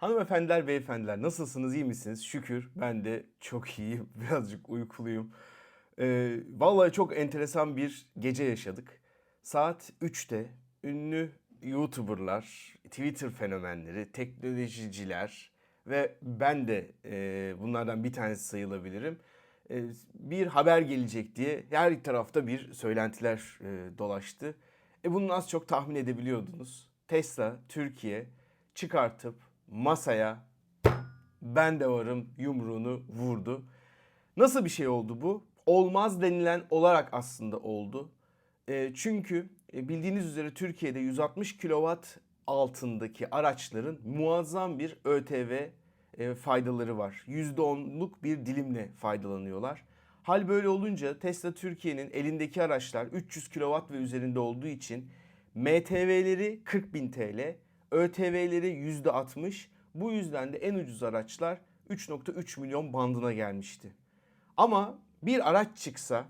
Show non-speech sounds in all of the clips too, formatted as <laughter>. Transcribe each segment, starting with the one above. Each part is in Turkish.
Hanımefendiler, beyefendiler nasılsınız, iyi misiniz? Şükür ben de çok <laughs> iyiyim, birazcık uykuluyum. Ee, vallahi çok enteresan bir gece yaşadık. Saat 3'te ünlü YouTuber'lar, Twitter fenomenleri, teknolojiciler ve ben de e, bunlardan bir tanesi sayılabilirim. E, bir haber gelecek diye her tarafta bir söylentiler e, dolaştı. E bunu az çok tahmin edebiliyordunuz. Tesla Türkiye çıkartıp masaya ben de varım yumruğunu vurdu. Nasıl bir şey oldu bu? Olmaz denilen olarak aslında oldu. E, çünkü e, bildiğiniz üzere Türkiye'de 160 kW altındaki araçların muazzam bir ÖTV e, faydaları var. %10'luk bir dilimle faydalanıyorlar. Hal böyle olunca Tesla Türkiye'nin elindeki araçlar 300 kW ve üzerinde olduğu için MTV'leri 40.000 TL, ÖTV'leri %60. Bu yüzden de en ucuz araçlar 3.3 milyon bandına gelmişti. Ama bir araç çıksa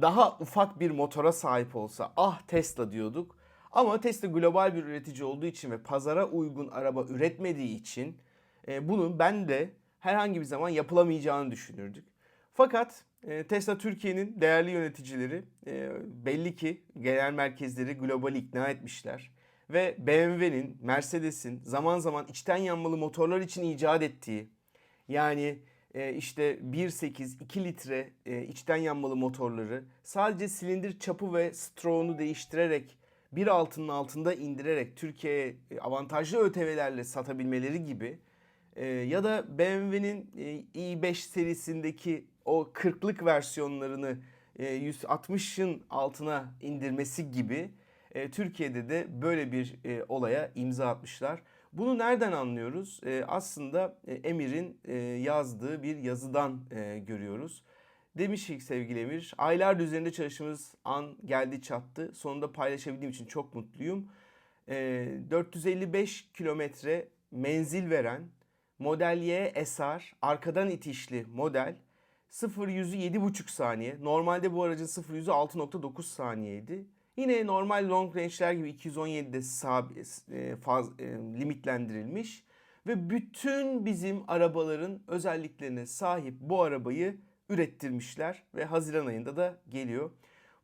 daha ufak bir motora sahip olsa ah Tesla diyorduk. Ama Tesla global bir üretici olduğu için ve pazara uygun araba üretmediği için e, bunun ben de herhangi bir zaman yapılamayacağını düşünürdük. Fakat e, Tesla Türkiye'nin değerli yöneticileri e, belli ki genel merkezleri global ikna etmişler. Ve BMW'nin, Mercedes'in zaman zaman içten yanmalı motorlar için icat ettiği yani e, işte 1.8 2 litre e, içten yanmalı motorları sadece silindir çapı ve stroğunu değiştirerek bir altının altında indirerek Türkiye'ye e, avantajlı ÖTV'lerle satabilmeleri gibi ya da BMW'nin e, i5 serisindeki o 40'lık versiyonlarını e, 160'ın altına indirmesi gibi e, Türkiye'de de böyle bir e, olaya imza atmışlar. Bunu nereden anlıyoruz? E, aslında e, Emir'in e, yazdığı bir yazıdan e, görüyoruz. Demiş ki sevgili Emir, aylardır üzerinde çalıştığımız an geldi çattı. Sonunda paylaşabildiğim için çok mutluyum. E, 455 kilometre menzil veren Model Y SR arkadan itişli model 0 yüzü 7,5 saniye. Normalde bu aracın 0 yüzü 6.9 saniyeydi. Yine normal long range'ler gibi 217'de sabit, e, faz, e, limitlendirilmiş ve bütün bizim arabaların özelliklerine sahip bu arabayı ürettirmişler ve Haziran ayında da geliyor.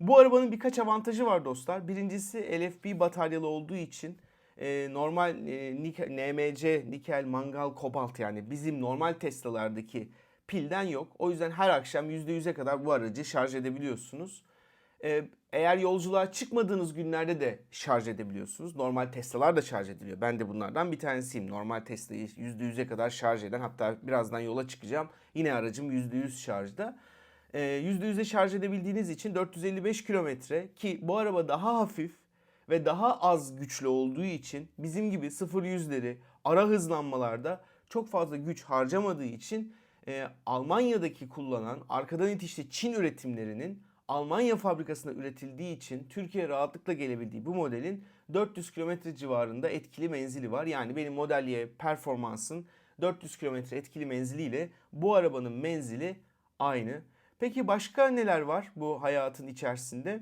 Bu arabanın birkaç avantajı var dostlar. Birincisi LFP bataryalı olduğu için e, normal NMC, nikel, mangal, kobalt yani bizim normal Tesla'lardaki pilden yok. O yüzden her akşam %100'e kadar bu aracı şarj edebiliyorsunuz. Eğer yolculuğa çıkmadığınız günlerde de şarj edebiliyorsunuz. Normal Tesla'lar da şarj ediliyor. Ben de bunlardan bir tanesiyim. Normal Tesla'yı %100'e kadar şarj eden hatta birazdan yola çıkacağım. Yine aracım %100 şarjda. E, %100'e şarj edebildiğiniz için 455 kilometre ki bu araba daha hafif ve daha az güçlü olduğu için bizim gibi 0-100'leri ara hızlanmalarda çok fazla güç harcamadığı için e, Almanya'daki kullanan arkadan itişli Çin üretimlerinin Almanya fabrikasında üretildiği için Türkiye rahatlıkla gelebildiği bu modelin 400 km civarında etkili menzili var. Yani benim Model Y performansın 400 km etkili menziliyle bu arabanın menzili aynı. Peki başka neler var bu hayatın içerisinde?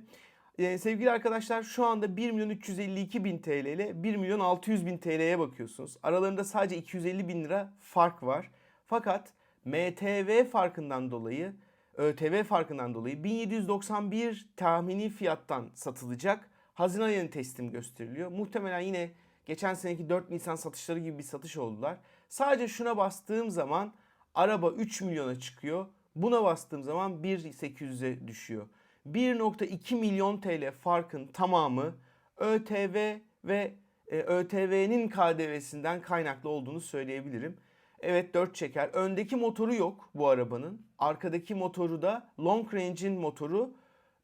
Ee, sevgili arkadaşlar şu anda 1 milyon 352 bin TL ile 1 milyon 600 bin TL'ye bakıyorsunuz. Aralarında sadece 250 bin lira fark var. Fakat MTV farkından dolayı, ÖTV farkından dolayı 1791 tahmini fiyattan satılacak. Haziran ayının teslim gösteriliyor. Muhtemelen yine geçen seneki 4 Nisan satışları gibi bir satış oldular. Sadece şuna bastığım zaman araba 3 milyona çıkıyor. Buna bastığım zaman 1.800'e düşüyor. 1.2 milyon TL farkın tamamı ÖTV ve e, ÖTV'nin KDV'sinden kaynaklı olduğunu söyleyebilirim. Evet 4 çeker. Öndeki motoru yok bu arabanın. Arkadaki motoru da long range'in motoru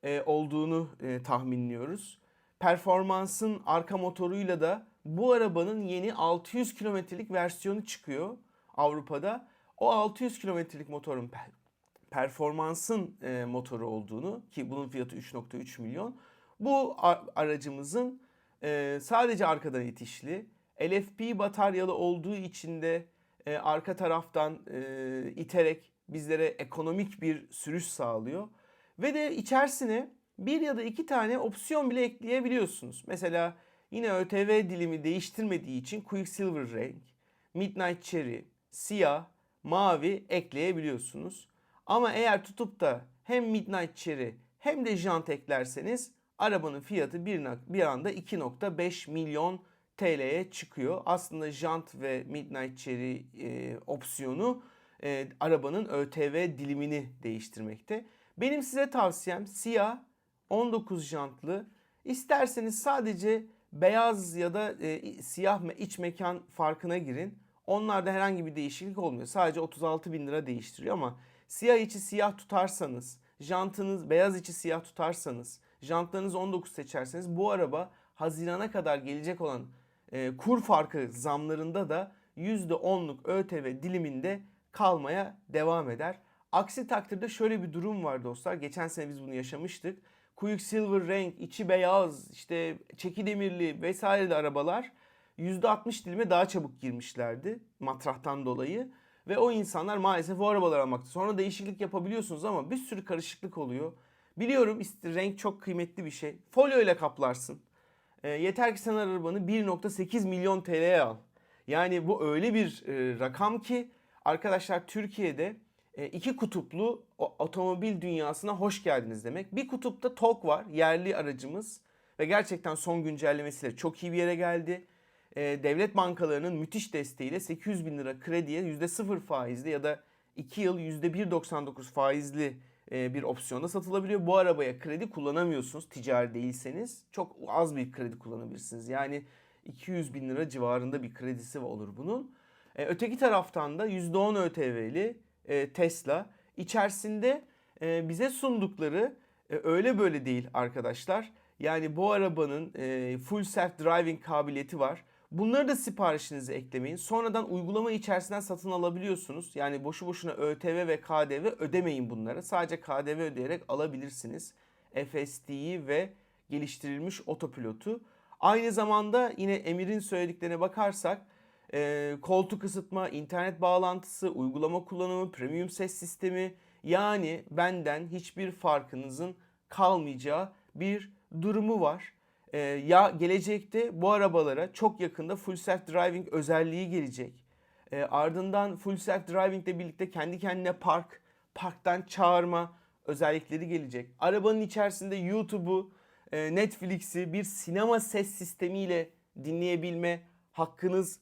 e, olduğunu e, tahminliyoruz. Performansın arka motoruyla da bu arabanın yeni 600 kilometrelik versiyonu çıkıyor Avrupa'da. O 600 kilometrelik motorun performansın e, motoru olduğunu ki bunun fiyatı 3.3 milyon. Bu aracımızın e, sadece arkadan itişli, LFP bataryalı olduğu için de e, arka taraftan e, iterek bizlere ekonomik bir sürüş sağlıyor. Ve de içerisine bir ya da iki tane opsiyon bile ekleyebiliyorsunuz. Mesela yine ÖTV dilimi değiştirmediği için Quicksilver renk, Midnight Cherry, siyah, mavi ekleyebiliyorsunuz. Ama eğer tutup da hem Midnight Cherry hem de jant eklerseniz arabanın fiyatı bir, bir anda 2.5 milyon TL'ye çıkıyor. Aslında jant ve Midnight Cherry e, opsiyonu e, arabanın ÖTV dilimini değiştirmekte. Benim size tavsiyem siyah 19 jantlı. İsterseniz sadece beyaz ya da e, siyah iç mekan farkına girin. Onlarda herhangi bir değişiklik olmuyor. Sadece 36 bin lira değiştiriyor ama siyah içi siyah tutarsanız, jantınız beyaz içi siyah tutarsanız, jantlarınızı 19 seçerseniz bu araba Haziran'a kadar gelecek olan e, kur farkı zamlarında da %10'luk ÖTV diliminde kalmaya devam eder. Aksi takdirde şöyle bir durum var dostlar. Geçen sene biz bunu yaşamıştık. Quicksilver renk, içi beyaz, işte çeki demirli vesaireli arabalar %60 dilime daha çabuk girmişlerdi matrahtan dolayı. Ve o insanlar maalesef o arabaları almakta. Sonra değişiklik yapabiliyorsunuz ama bir sürü karışıklık oluyor. Biliyorum renk çok kıymetli bir şey. Folyo ile kaplarsın. E, yeter ki sen arabanı 1.8 milyon TL'ye al. Yani bu öyle bir e, rakam ki arkadaşlar Türkiye'de e, iki kutuplu o- otomobil dünyasına hoş geldiniz demek. Bir kutupta TOG var yerli aracımız ve gerçekten son güncellemesiyle çok iyi bir yere geldi. E, devlet bankalarının müthiş desteğiyle 800 bin lira krediye %0 faizli ya da 2 yıl %1.99 faizli bir opsiyonda satılabiliyor. Bu arabaya kredi kullanamıyorsunuz ticari değilseniz. Çok az bir kredi kullanabilirsiniz. Yani 200 bin lira civarında bir kredisi olur bunun. E, öteki taraftan da %10 ÖTV'li e, Tesla. İçerisinde e, bize sundukları e, öyle böyle değil arkadaşlar. Yani bu arabanın e, full self driving kabiliyeti var. Bunları da siparişinize eklemeyin. Sonradan uygulama içerisinden satın alabiliyorsunuz. Yani boşu boşuna ÖTV ve KDV ödemeyin bunları. Sadece KDV ödeyerek alabilirsiniz. FSD'yi ve geliştirilmiş otopilotu. Aynı zamanda yine Emir'in söylediklerine bakarsak e, koltuk ısıtma, internet bağlantısı, uygulama kullanımı, premium ses sistemi yani benden hiçbir farkınızın kalmayacağı bir durumu var. E, ya gelecekte bu arabalara çok yakında full self driving özelliği gelecek. E, ardından full self driving ile birlikte kendi kendine park, parktan çağırma özellikleri gelecek. Arabanın içerisinde YouTube'u, e, Netflix'i bir sinema ses sistemiyle dinleyebilme hakkınız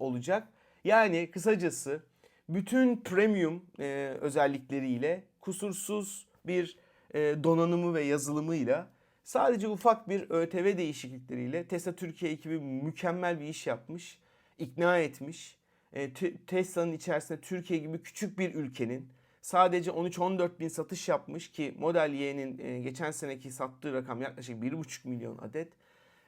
olacak. Yani kısacası bütün premium e, özellikleriyle kusursuz bir e, donanımı ve yazılımıyla sadece ufak bir ÖTV değişiklikleriyle Tesla Türkiye ekibi mükemmel bir iş yapmış, ikna etmiş. E, Te- Tesla'nın içerisinde Türkiye gibi küçük bir ülkenin sadece 13-14 bin satış yapmış ki Model Y'nin e, geçen seneki sattığı rakam yaklaşık 1,5 milyon adet.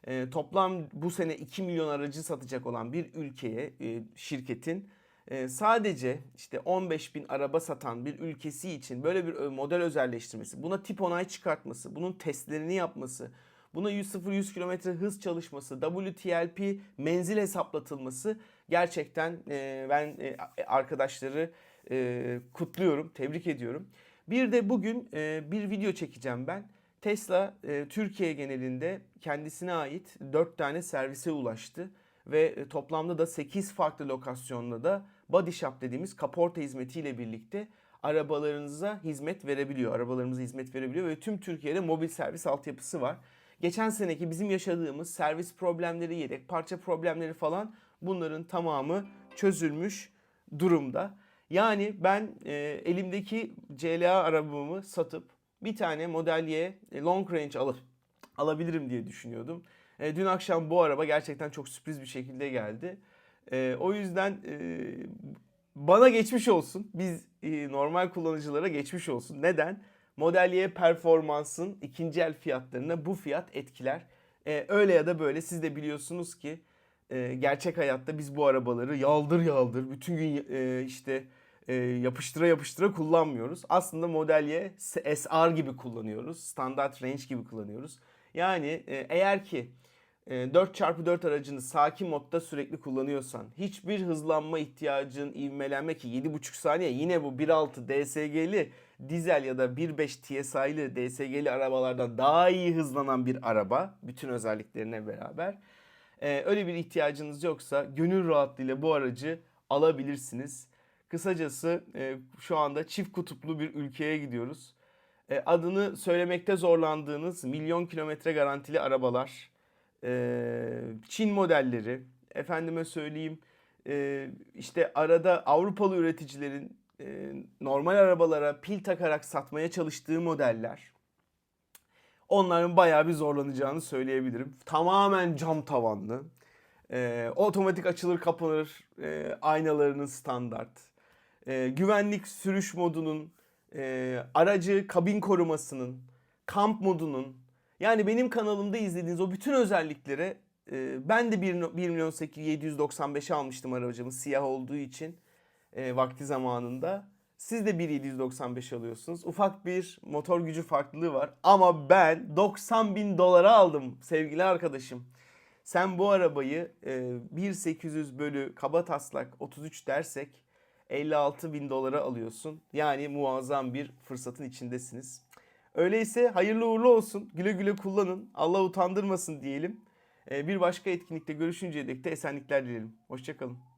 E, toplam bu sene 2 milyon aracı satacak olan bir ülkeye e, şirketin e, sadece işte 15 bin araba satan bir ülkesi için böyle bir ö- model özelleştirmesi, buna tip onay çıkartması, bunun testlerini yapması, buna 100-0-100 km hız çalışması, WTLP menzil hesaplatılması gerçekten e, ben e, arkadaşları e, kutluyorum, tebrik ediyorum. Bir de bugün e, bir video çekeceğim ben. Tesla e, Türkiye genelinde kendisine ait 4 tane servise ulaştı ve e, toplamda da 8 farklı lokasyonda da body shop dediğimiz kaporta hizmetiyle birlikte arabalarınıza hizmet verebiliyor. Arabalarımıza hizmet verebiliyor ve tüm Türkiye'de mobil servis altyapısı var. Geçen seneki bizim yaşadığımız servis problemleri, yedek parça problemleri falan bunların tamamı çözülmüş durumda. Yani ben e, elimdeki CLA arabamı satıp bir tane Model Y e, long range alıp alabilirim diye düşünüyordum. E, dün akşam bu araba gerçekten çok sürpriz bir şekilde geldi. E, o yüzden e, bana geçmiş olsun. Biz e, normal kullanıcılara geçmiş olsun. Neden? Model Y performansın ikinci el fiyatlarına bu fiyat etkiler. E, öyle ya da böyle siz de biliyorsunuz ki e, gerçek hayatta biz bu arabaları yaldır yaldır bütün gün e, işte e, yapıştıra yapıştıra kullanmıyoruz. Aslında Model Y SR gibi kullanıyoruz. Standart range gibi kullanıyoruz. Yani e, eğer ki 4x4 aracını sakin modda sürekli kullanıyorsan, hiçbir hızlanma ihtiyacın, ivmelenme ki 7,5 saniye yine bu 1.6 DSG'li dizel ya da 1.5 TSI'li DSG'li arabalardan daha iyi hızlanan bir araba bütün özelliklerine beraber. Ee, öyle bir ihtiyacınız yoksa gönül rahatlığıyla bu aracı alabilirsiniz. Kısacası e, şu anda çift kutuplu bir ülkeye gidiyoruz. E, adını söylemekte zorlandığınız milyon kilometre garantili arabalar, Çin modelleri, efendime söyleyeyim işte arada Avrupalı üreticilerin normal arabalara pil takarak satmaya çalıştığı modeller. Onların bayağı bir zorlanacağını söyleyebilirim. Tamamen cam tavanlı. E, otomatik açılır kapanır e, aynalarının standart. E, güvenlik sürüş modunun, e, aracı kabin korumasının, kamp modunun yani benim kanalımda izlediğiniz o bütün özelliklere e, ben de 1, 1 milyon 795'e almıştım aracımı siyah olduğu için e, vakti zamanında. Siz de 1.795 alıyorsunuz. Ufak bir motor gücü farklılığı var. Ama ben 90 bin dolara aldım sevgili arkadaşım. Sen bu arabayı e, 1.800 bölü kaba taslak 33 dersek 56 bin dolara alıyorsun. Yani muazzam bir fırsatın içindesiniz. Öyleyse hayırlı uğurlu olsun. Güle güle kullanın. Allah utandırmasın diyelim. E, bir başka etkinlikte görüşünceye dek de esenlikler dilerim. Hoşçakalın.